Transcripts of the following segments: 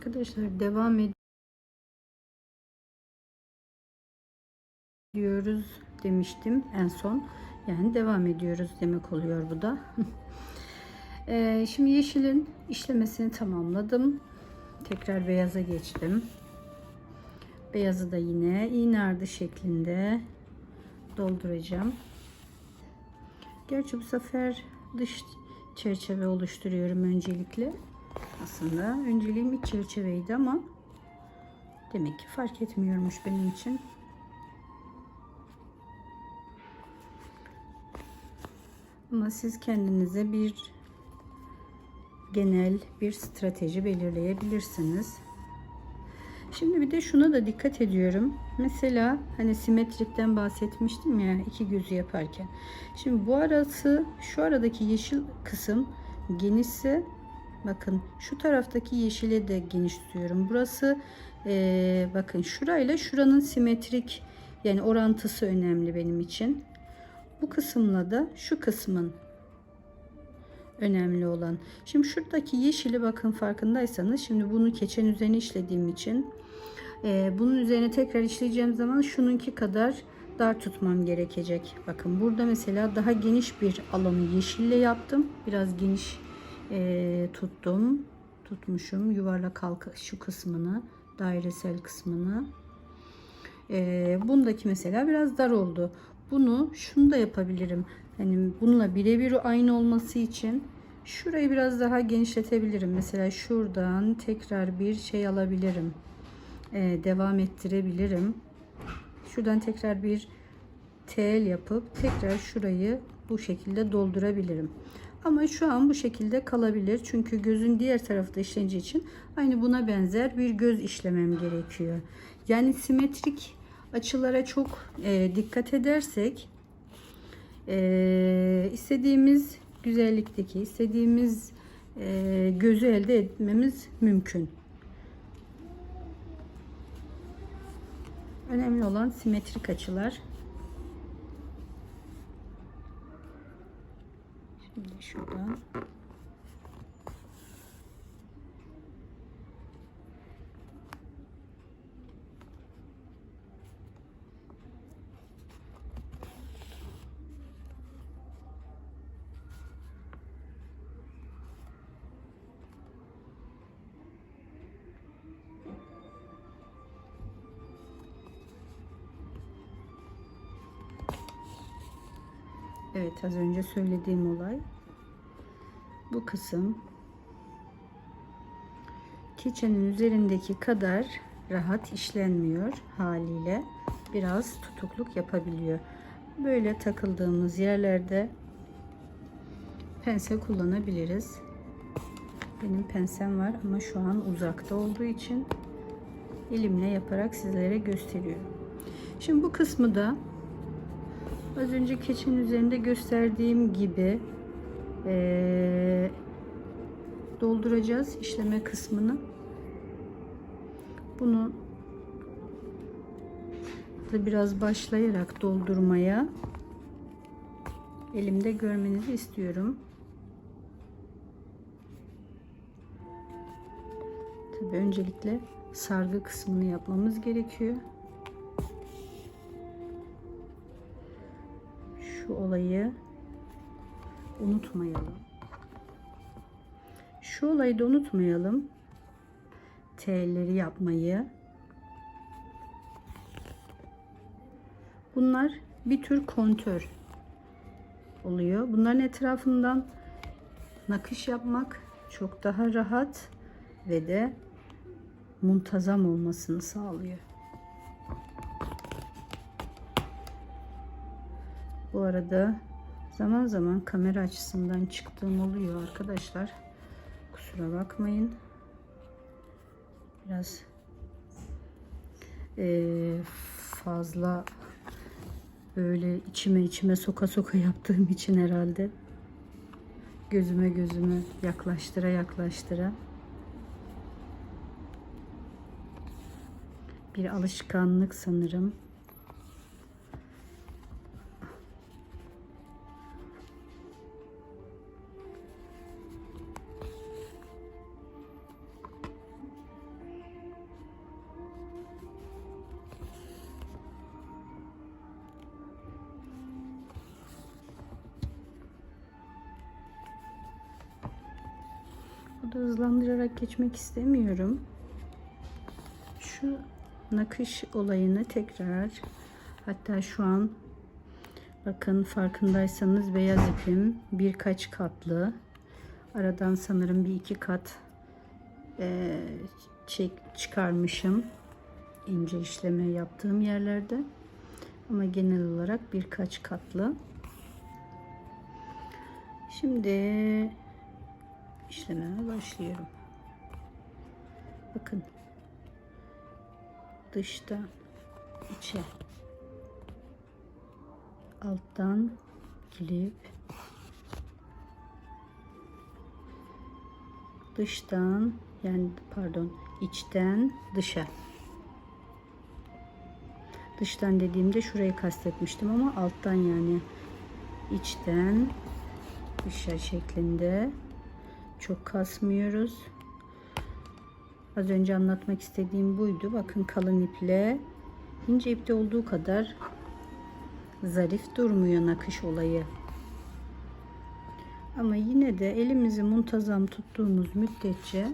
Arkadaşlar devam ediyoruz demiştim en son. Yani devam ediyoruz demek oluyor bu da. Ee, şimdi yeşilin işlemesini tamamladım. Tekrar beyaza geçtim. Beyazı da yine iğne ardı şeklinde dolduracağım. Gerçi bu sefer dış çerçeve oluşturuyorum öncelikle. Aslında önceliğim iç çerçeveydi ama demek ki fark etmiyormuş benim için. Ama siz kendinize bir genel bir strateji belirleyebilirsiniz. Şimdi bir de şuna da dikkat ediyorum. Mesela hani simetrikten bahsetmiştim ya iki gözü yaparken. Şimdi bu arası şu aradaki yeşil kısım genişse bakın şu taraftaki yeşile de geniş tutuyorum. Burası e, bakın şurayla şuranın simetrik yani orantısı önemli benim için. Bu kısımla da şu kısmın önemli olan. Şimdi şuradaki yeşili bakın farkındaysanız şimdi bunu keçen üzerine işlediğim için e, bunun üzerine tekrar işleyeceğim zaman şununki kadar dar tutmam gerekecek. Bakın burada mesela daha geniş bir alanı yeşille yaptım. Biraz geniş e, tuttum. Tutmuşum yuvarlak halka şu kısmını dairesel kısmını. E, bundaki mesela biraz dar oldu. Bunu şunu da yapabilirim. Hani bununla birebir aynı olması için şurayı biraz daha genişletebilirim. Mesela şuradan tekrar bir şey alabilirim. Ee, devam ettirebilirim. Şuradan tekrar bir tel yapıp tekrar şurayı bu şekilde doldurabilirim. Ama şu an bu şekilde kalabilir. Çünkü gözün diğer tarafı da işleneceği için aynı buna benzer bir göz işlemem gerekiyor. Yani simetrik açılara çok e, dikkat edersek e, istediğimiz güzellikteki istediğimiz e, gözü elde etmemiz mümkün. Önemli olan simetrik açılar. Şimdi şuradan Evet az önce söylediğim olay. Bu kısım keçenin üzerindeki kadar rahat işlenmiyor haliyle. Biraz tutukluk yapabiliyor. Böyle takıldığımız yerlerde pense kullanabiliriz. Benim pensem var ama şu an uzakta olduğu için elimle yaparak sizlere gösteriyorum. Şimdi bu kısmı da Az önce keçin üzerinde gösterdiğim gibi ee, dolduracağız işleme kısmını. Bunu da biraz başlayarak doldurmaya elimde görmenizi istiyorum. Tabii öncelikle sargı kısmını yapmamız gerekiyor. Şu olayı unutmayalım. Şu olayı da unutmayalım. T'leri yapmayı. Bunlar bir tür kontör oluyor. Bunların etrafından nakış yapmak çok daha rahat ve de muntazam olmasını sağlıyor. Arada zaman zaman kamera açısından çıktığım oluyor arkadaşlar. Kusura bakmayın. Biraz ee, fazla böyle içime içime soka soka yaptığım için herhalde gözüme gözümü yaklaştıra yaklaştıra bir alışkanlık sanırım. Hızlandırarak geçmek istemiyorum. Şu nakış olayını tekrar hatta şu an bakın farkındaysanız beyaz ipim birkaç katlı. Aradan sanırım bir iki kat eee, çek çıkarmışım ince işleme yaptığım yerlerde. Ama genel olarak birkaç katlı. Şimdi işlememe başlıyorum bakın. Dıştan içe. Alttan kilip. Dıştan yani pardon içten dışa. Dıştan dediğimde şurayı kastetmiştim ama alttan yani içten dışa şeklinde. Çok kasmıyoruz az önce anlatmak istediğim buydu bakın kalın iple ince ipte olduğu kadar zarif durmuyor nakış olayı ama yine de elimizi muntazam tuttuğumuz müddetçe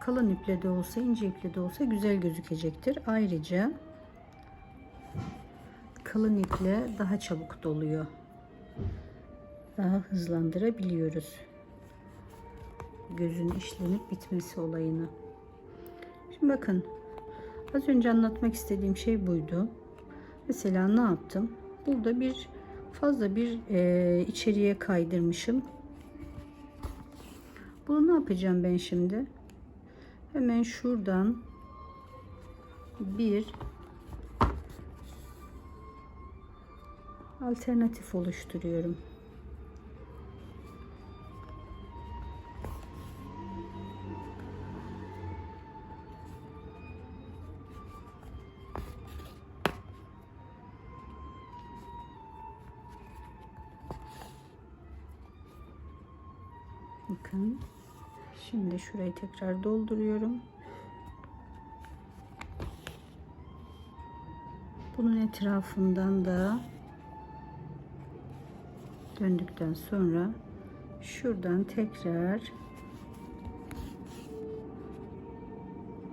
kalın iple de olsa ince iple de olsa güzel gözükecektir. Ayrıca kalın iple daha çabuk doluyor. Daha hızlandırabiliyoruz. Gözün işlenip bitmesi olayını. Şimdi bakın az önce anlatmak istediğim şey buydu. Mesela ne yaptım? Burada bir fazla bir e, içeriye kaydırmışım. Bunu ne yapacağım ben şimdi? Hemen şuradan bir alternatif oluşturuyorum. Şurayı tekrar dolduruyorum. Bunun etrafından da döndükten sonra şuradan tekrar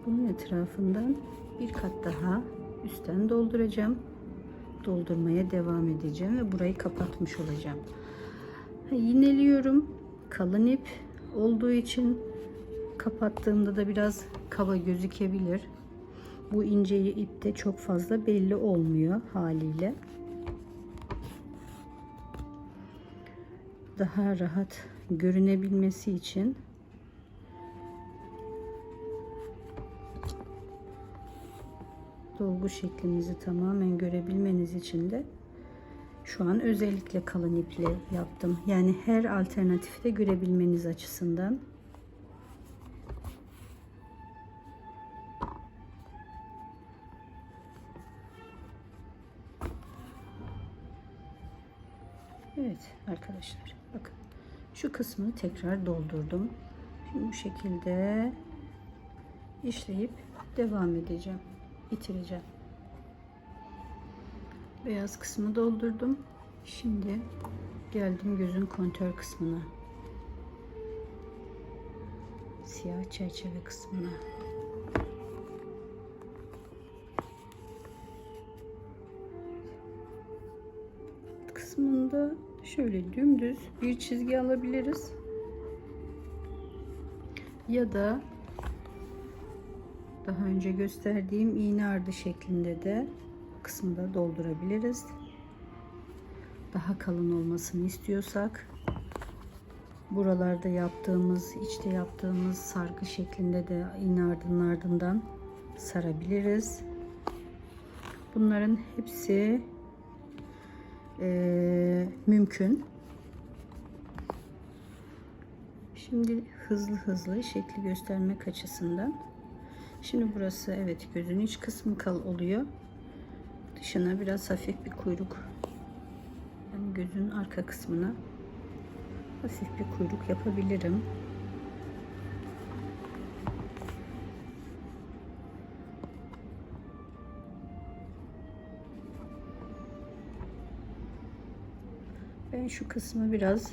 bunun etrafından bir kat daha üstten dolduracağım. Doldurmaya devam edeceğim ve burayı kapatmış olacağım. Yineliyorum. Kalın ip olduğu için kapattığımda da biraz kaba gözükebilir. Bu ince ipte çok fazla belli olmuyor haliyle. Daha rahat görünebilmesi için dolgu şeklimizi tamamen görebilmeniz için de şu an özellikle kalın iple yaptım. Yani her alternatifi de görebilmeniz açısından. Kısmını tekrar doldurdum. Şimdi bu şekilde işleyip devam edeceğim. Bitireceğim. Beyaz kısmı doldurdum. Şimdi geldim gözün kontör kısmına. Siyah çerçeve kısmına. Şöyle dümdüz bir çizgi alabiliriz. Ya da daha önce gösterdiğim iğne ardı şeklinde de kısmı da doldurabiliriz. Daha kalın olmasını istiyorsak buralarda yaptığımız, içte yaptığımız sargı şeklinde de iğne ardının ardından sarabiliriz. Bunların hepsi e, mümkün. Şimdi hızlı hızlı şekli göstermek açısından. Şimdi burası evet gözün iç kısmı kal oluyor. Dışına biraz hafif bir kuyruk. Yani gözün arka kısmına hafif bir kuyruk yapabilirim. Şu kısmı biraz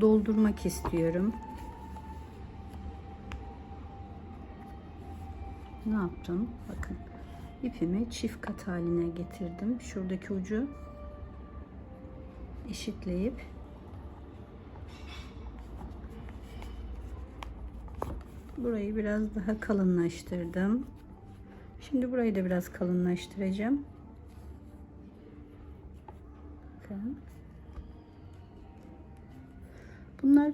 doldurmak istiyorum. Ne yaptım? Bakın ipimi çift kat haline getirdim. Şuradaki ucu eşitleyip burayı biraz daha kalınlaştırdım. Şimdi burayı da biraz kalınlaştıracağım. Bakın. Bunlar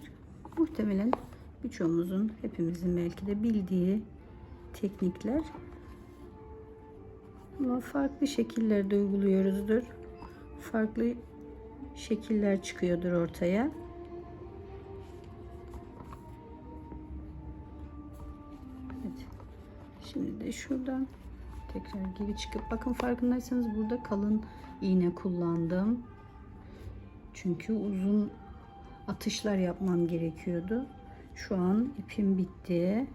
muhtemelen birçoğumuzun, hepimizin belki de bildiği teknikler. Ama farklı şekillerde uyguluyoruzdur. Farklı şekiller çıkıyordur ortaya. Evet. Şimdi de şuradan tekrar geri çıkıp bakın farkındaysanız burada kalın iğne kullandım. Çünkü uzun atışlar yapmam gerekiyordu. Şu an ipim bitti.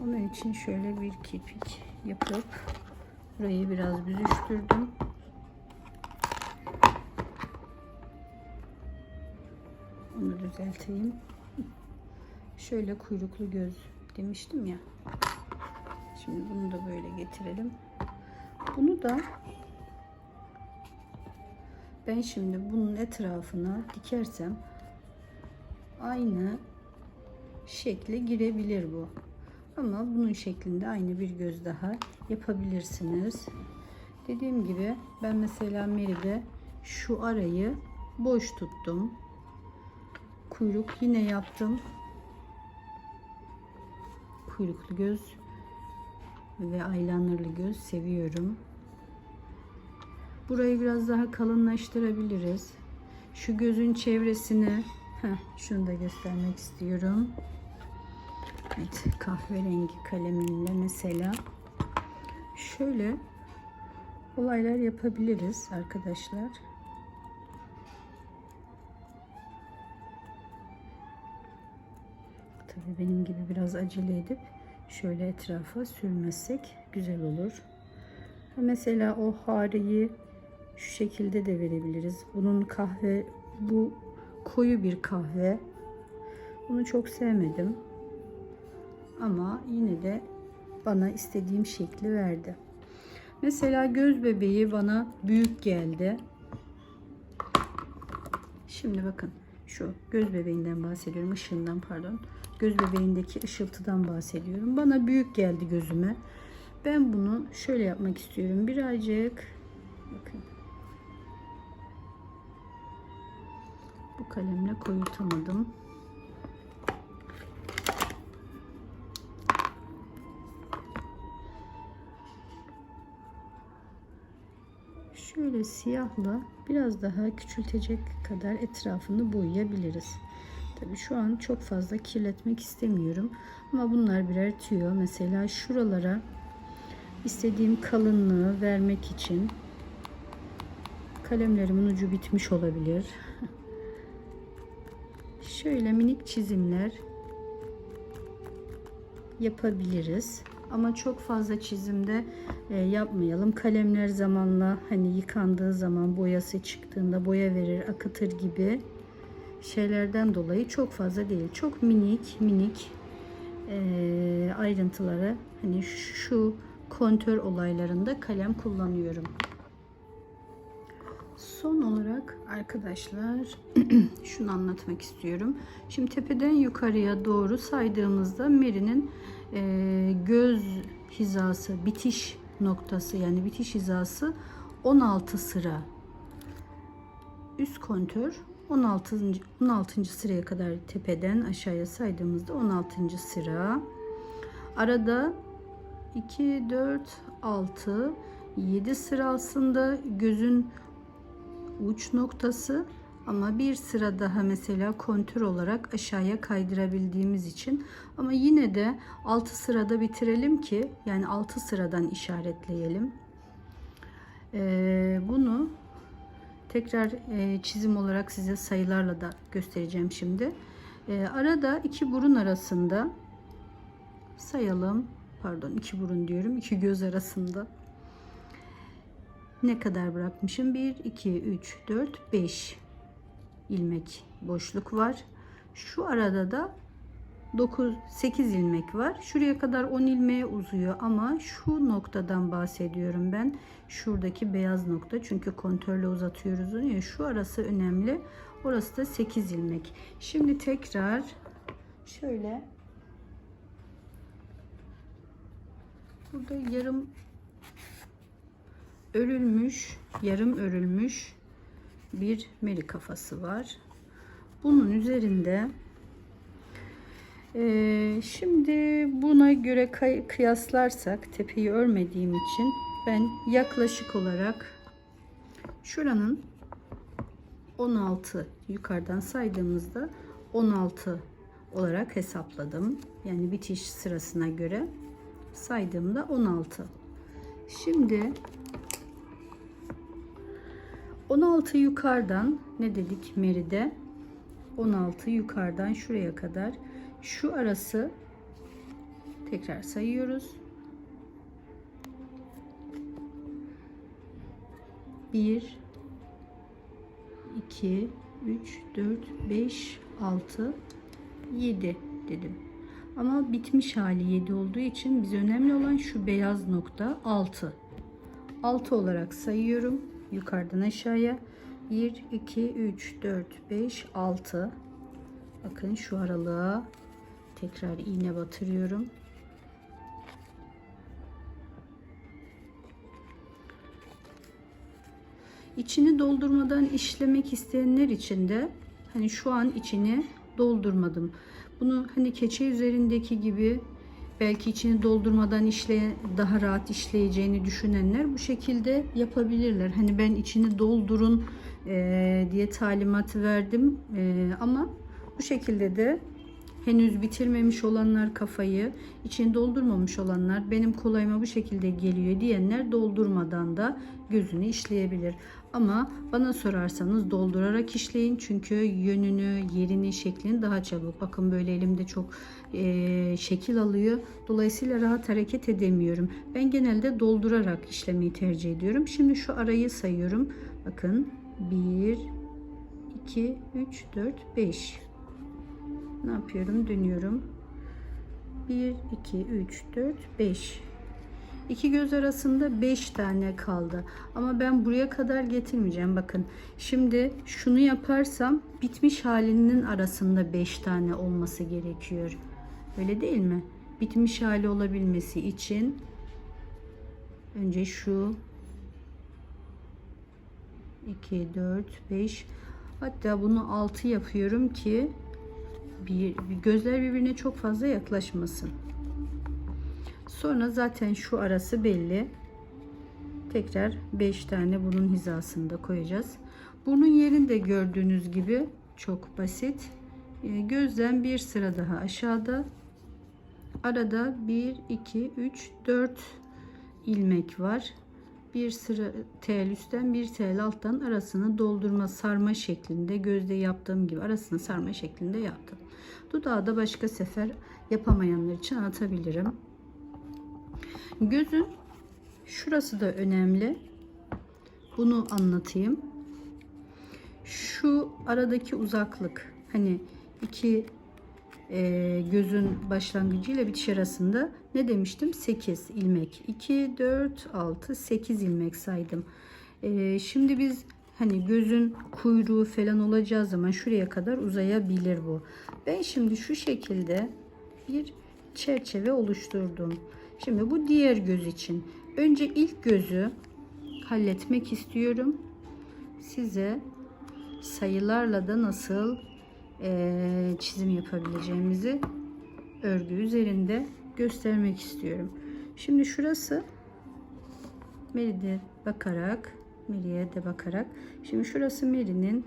Onun için şöyle bir kirpik yapıp burayı biraz büzüştürdüm. Onu düzelteyim. Şöyle kuyruklu göz demiştim ya. Şimdi bunu da böyle getirelim. Bunu da ben şimdi bunun etrafına dikersem aynı şekle girebilir bu. Ama bunun şeklinde aynı bir göz daha yapabilirsiniz. Dediğim gibi ben mesela Meri'de şu arayı boş tuttum. Kuyruk yine yaptım. Kuyruklu göz ve eyelinerlı göz seviyorum. Burayı biraz daha kalınlaştırabiliriz. Şu gözün çevresini heh, şunu da göstermek istiyorum. Evet, kahverengi kalemimle mesela şöyle olaylar yapabiliriz arkadaşlar. Tabii benim gibi biraz acele edip şöyle etrafa sürmezsek güzel olur. Mesela o hareyi şu şekilde de verebiliriz. Bunun kahve bu koyu bir kahve. Bunu çok sevmedim. Ama yine de bana istediğim şekli verdi. Mesela göz bebeği bana büyük geldi. Şimdi bakın şu göz bebeğinden bahsediyorum. ışığından pardon. Göz bebeğindeki ışıltıdan bahsediyorum. Bana büyük geldi gözüme. Ben bunu şöyle yapmak istiyorum. Birazcık bakın. Bu kalemle koyutamadım. Şöyle siyahla biraz daha küçültecek kadar etrafını boyayabiliriz. Tabii şu an çok fazla kirletmek istemiyorum. Ama bunlar birer tüyo. Mesela şuralara istediğim kalınlığı vermek için kalemlerimin ucu bitmiş olabilir. Şöyle minik çizimler yapabiliriz. Ama çok fazla çizimde e, yapmayalım. Kalemler zamanla hani yıkandığı zaman boyası çıktığında boya verir, akıtır gibi şeylerden dolayı çok fazla değil. Çok minik minik e, ayrıntıları hani şu kontör olaylarında kalem kullanıyorum. Son olarak arkadaşlar şunu anlatmak istiyorum. Şimdi tepeden yukarıya doğru saydığımızda Meri'nin e, göz hizası, bitiş noktası yani bitiş hizası 16 sıra. Üst kontör 16. 16. sıraya kadar tepeden aşağıya saydığımızda 16. sıra. Arada 2 4 6 7 sıra aslında gözün uç noktası ama bir sıra daha mesela kontür olarak aşağıya kaydırabildiğimiz için ama yine de 6 sırada bitirelim ki yani 6 sıradan işaretleyelim. Ee, bunu tekrar e, çizim olarak size sayılarla da göstereceğim şimdi. Ee, arada iki burun arasında sayalım. Pardon iki burun diyorum. iki göz arasında ne kadar bırakmışım? 1, 2, 3, 4, 5. ilmek boşluk var. Şu arada da 9 8 ilmek var. Şuraya kadar 10 ilmeğe uzuyor ama şu noktadan bahsediyorum ben. Şuradaki beyaz nokta çünkü kontörle uzatıyoruz ya. Şu arası önemli. Orası da 8 ilmek. Şimdi tekrar şöyle burada yarım örülmüş, yarım örülmüş bir meri kafası var. Bunun üzerinde ee, şimdi buna göre kıyaslarsak tepeyi örmediğim için ben yaklaşık olarak şuranın 16 yukarıdan saydığımızda 16 olarak hesapladım. Yani bitiş sırasına göre saydığımda 16. Şimdi 16 yukarıdan ne dedik Meri'de? 16 yukarıdan şuraya kadar şu arası tekrar sayıyoruz. 1 2 3 4 5 6 7 dedim. Ama bitmiş hali 7 olduğu için biz önemli olan şu beyaz nokta 6. 6 olarak sayıyorum. Yukarıdan aşağıya 1 2 3 4 5 6 Bakın şu aralığa tekrar iğne batırıyorum. İçini doldurmadan işlemek isteyenler için de hani şu an içini doldurmadım. Bunu hani keçe üzerindeki gibi belki içini doldurmadan işle daha rahat işleyeceğini düşünenler bu şekilde yapabilirler. Hani ben içini doldurun e, diye talimat verdim E, ama bu şekilde de henüz bitirmemiş olanlar kafayı, içini doldurmamış olanlar benim kolayıma bu şekilde geliyor diyenler doldurmadan da gözünü işleyebilir. Ama bana sorarsanız doldurarak işleyin çünkü yönünü, yerini, şeklini daha çabuk. Bakın böyle elimde çok e, şekil alıyor. Dolayısıyla rahat hareket edemiyorum. Ben genelde doldurarak işlemeyi tercih ediyorum. Şimdi şu arayı sayıyorum. Bakın 1, 2, 3, 4, 5 ne yapıyorum dönüyorum 1 2 3 4 5 iki göz arasında 5 tane kaldı. Ama ben buraya kadar getirmeyeceğim bakın. Şimdi şunu yaparsam bitmiş halinin arasında 5 tane olması gerekiyor. Öyle değil mi? Bitmiş hali olabilmesi için önce şu 2 4 5 hatta bunu 6 yapıyorum ki bir, gözler birbirine çok fazla yaklaşmasın. Sonra zaten şu arası belli. Tekrar 5 tane bunun hizasında koyacağız. Bunun yerini de gördüğünüz gibi çok basit. Ee, gözden bir sıra daha aşağıda. Arada 1, 2, 3, 4 ilmek var. Bir sıra tel üstten bir tel alttan arasını doldurma sarma şeklinde gözde yaptığım gibi arasını sarma şeklinde yaptım. Dudağı da başka sefer yapamayanlar için anlatabilirim. Gözün şurası da önemli. Bunu anlatayım. Şu aradaki uzaklık hani iki e, gözün başlangıcı ile bitiş arasında ne demiştim? 8 ilmek. 2, 4, 6, 8 ilmek saydım. E, şimdi biz hani gözün kuyruğu falan olacağı zaman şuraya kadar uzayabilir bu. Ben şimdi şu şekilde bir çerçeve oluşturdum. Şimdi bu diğer göz için. Önce ilk gözü halletmek istiyorum. Size sayılarla da nasıl e, çizim yapabileceğimizi örgü üzerinde göstermek istiyorum. Şimdi şurası Meride bakarak Meri'ye de bakarak şimdi şurası Meri'nin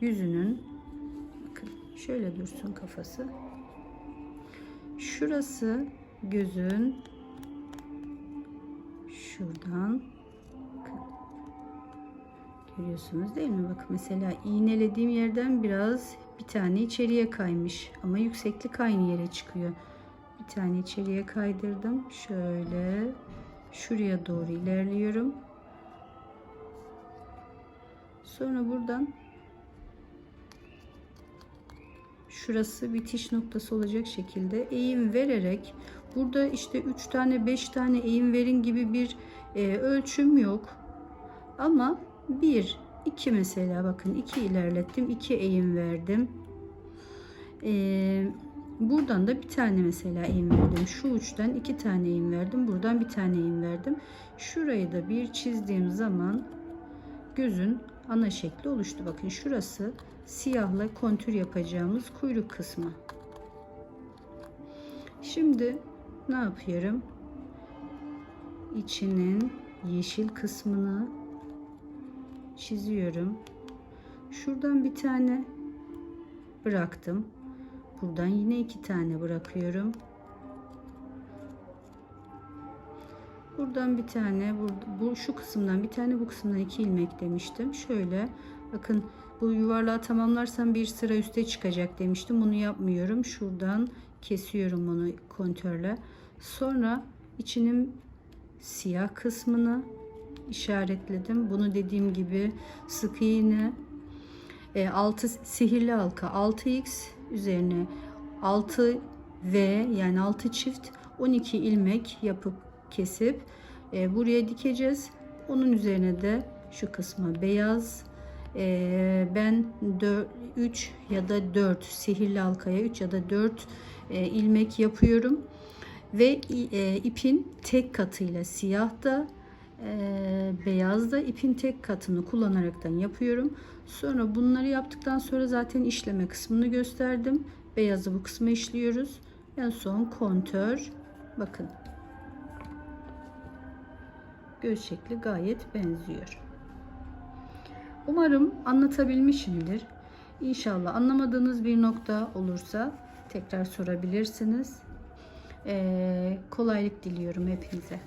yüzünün bakın şöyle dursun kafası. Şurası gözün şuradan görüyorsunuz değil mi? Bak mesela iğnelediğim yerden biraz bir tane içeriye kaymış ama yükseklik aynı yere çıkıyor. Bir tane içeriye kaydırdım. Şöyle şuraya doğru ilerliyorum. Sonra buradan şurası bitiş noktası olacak şekilde eğim vererek burada işte 3 tane 5 tane eğim verin gibi bir e, ölçüm yok. Ama 1 2 mesela bakın 2 ilerlettim 2 eğim verdim. E, buradan da bir tane mesela eğim verdim. Şu uçtan 2 tane eğim verdim. Buradan bir tane eğim verdim. Şurayı da bir çizdiğim zaman gözün ana şekli oluştu. Bakın şurası siyahla kontür yapacağımız kuyruk kısmı. Şimdi ne yapıyorum? İçinin yeşil kısmını çiziyorum. Şuradan bir tane bıraktım. Buradan yine iki tane bırakıyorum. Buradan bir tane, bu, bu şu kısımdan bir tane, bu kısımdan iki ilmek demiştim. Şöyle bakın bu yuvarlağı tamamlarsam bir sıra üste çıkacak demiştim. Bunu yapmıyorum. Şuradan kesiyorum bunu kontörle. Sonra içinin siyah kısmını işaretledim. Bunu dediğim gibi sık iğne 6 sihirli halka 6x üzerine 6 V yani 6 çift 12 ilmek yapıp kesip e, buraya dikeceğiz. Onun üzerine de şu kısma beyaz e, ben 4, 3 ya da 4 sihirli halkaya 3 ya da 4 e, ilmek yapıyorum ve e, ipin tek katıyla siyah da e, beyaz da ipin tek katını kullanaraktan yapıyorum. Sonra bunları yaptıktan sonra zaten işleme kısmını gösterdim. Beyazı bu kısma işliyoruz. En son kontör. Bakın. Göz şekli gayet benziyor. Umarım anlatabilmişimdir. İnşallah anlamadığınız bir nokta olursa tekrar sorabilirsiniz. Ee, kolaylık diliyorum hepinize.